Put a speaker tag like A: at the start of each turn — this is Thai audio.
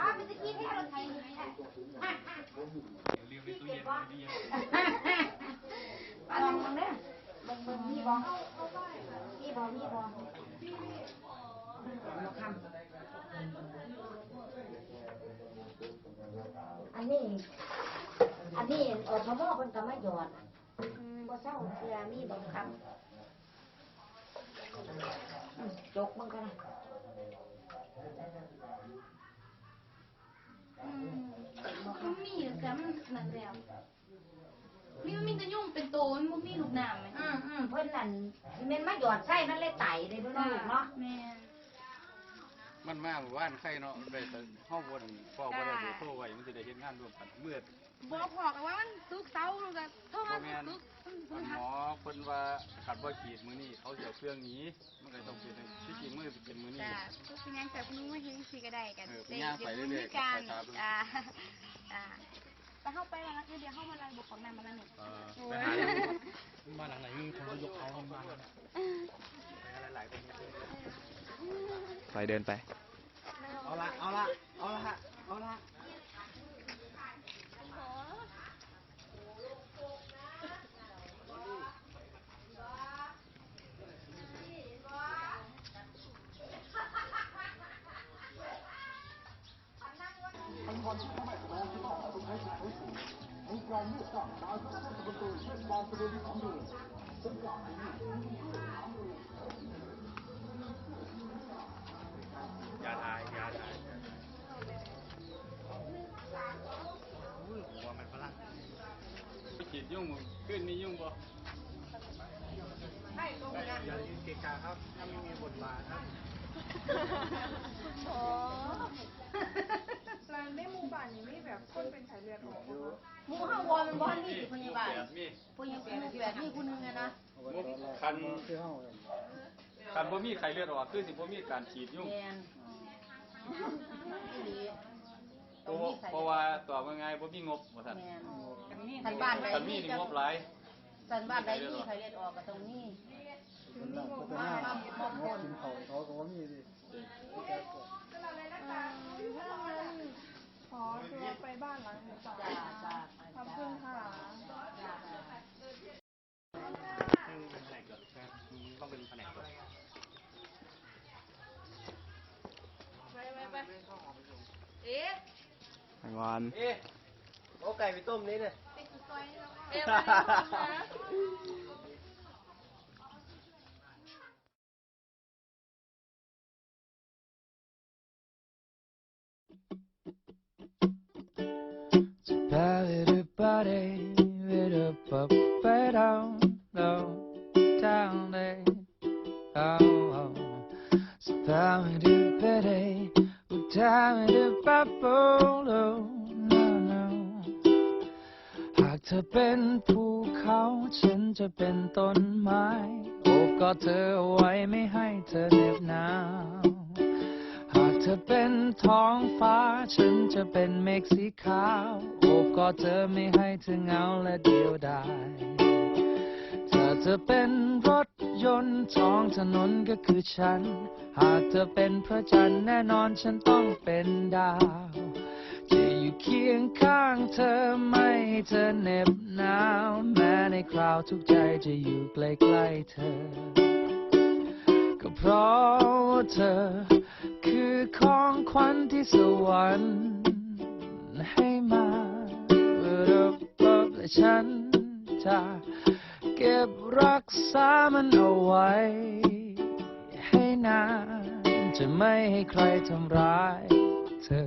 A: ป้ามันจะกินให้เรา
B: ไทยไหมล่ะ
C: ท
A: ี่เก็บว่าป้าลองลองนี่ยมึงงนี้บอนี่บอนี่บอเราคำอันนี้ อันนี้อดทมอคนก็ไม่หยอดบ่เศร้าเสียมีบางคำจกมันกันนะ
B: มีอยู่แต่มันนั่นแล้วนี่มันมีแต่ยุ่งเป็นโตมันบ่มีลูกน้ำไหม
A: อืมอืมเพิ่นนั่นสิแม่นมาหยอดไส้มันเลยไตเลยเพิ่นว่าลูกเนาะ
B: แม่น
C: มันมาหมู่บ้านใครเนาะได้แต่เฮาบ่ได้พ่อบ่ได้โทรไว้มันสิได้เฮ็ดงานร่วมกันมืด
B: บอกพอกันว่ามันสุกร์เสาร์ลูกก็โทรมา
C: บ่แม่น
B: สุกร์มัน
C: อันหมอเพิ่นว่าขัดบ่ขีดมื้อนี้เขาสิเอาเครื่องหนี้มันก็ต้องเป็นที่จริงมื้อสิเป็นมื้อนี้
D: จ้ะทุกงานจากนู้นมาเห็นสิก็ได้กัน
C: เออไปย่างไปเรื่อยๆ
D: การ
C: ไปตามดู
D: จ้าจ้า กของนายมาแล้วหนึ่ง
C: เออไปหาบ้านหลังไหนมีคนยกเขาเข้ามาไปหลายๆคน
E: ไปเดินไป
C: เอาละเอาละเอาละเอาละ ยาทายยาทายอุ้ยหัวมันฝรั่งไปฉีดยุ่งมึงขึ้นนี่ยุ่งบ่ให้ตรงกันอย่ายืนเกะกะครับถ้าไม่มีบทบาทครับ
F: ร้านได้หมู่บ้านนี้มีแบบคนเป็นสายเลือดออกบ่คะ
A: ห มู่เฮาบ่มันบ่มีพยาบาล
C: แบบนี้
A: ผู้หญิงเป็นแบบนี้ผู้หนึงอะนะ
C: มุกคันคันบ่มีไข้เลือดออกคือสิบ่มีการฉีดยุ่ง
A: แม่นอีหลี
C: เพราะว่าเพราะว่าตอบว่าไงบ่มีงบว่าซั่น
A: แม่นคันบ้านใด
C: คันมีนี่งบหลาย
A: คันบ้านใดมีใครเลือดออกก็ต้องมี
F: ถึงมีหมู่บ้าน
A: มาบ่คน
F: ถ้างั้นขอตัวไปบ้านหลังหนึ่งจ้ะ
A: จ้าจ้า
F: ขอบคุณค่ะ
C: เป็นแผนกก่อนต้องเป็นแผนกก่อน
B: ไปไปไปเอ๊ะ
E: งอน
G: เอ๊ะเอาไก่ไปต้มนี่เนี่ย
B: ไปกูซอยแล้วก็เอ๊ะวันนี้มา
H: Everybody, with a up, right down, down, down there. Oh, oh. So down with it, Betty, down with it, bubble, oh, no, no. หากเธอเป็นภูเขาฉันจะเป็นต้นไม้โอบกอดเธอเอาไว้ไม่ให้เธอเหน็บหนาวหากเธอเป็นท้องฟ้าฉันจะเป็นเมฆสีขาวโอบกอดเธอไม่ให้เธอเหงาและเดียวดายเธอจะเป็นรถ ยนต์ท้องถนนก็คือฉัน หากเธอเป็นพระจันทร์แน่นอนฉันต้องเป็นดาวจะอยู่เคียงข้างเธอไม่ให้เธอเหน็บหนาว แม้ในคราวทุกใจจะอยู่ใกล้ๆเธอ ก็เพราะว่าเธอ คือของขวัญที่สวรรค์ให้มารับรับและฉันจะ เก็บรักษามันเอาไว้ ให้นาน จะไม่ให้ใครทำร้ายเธอ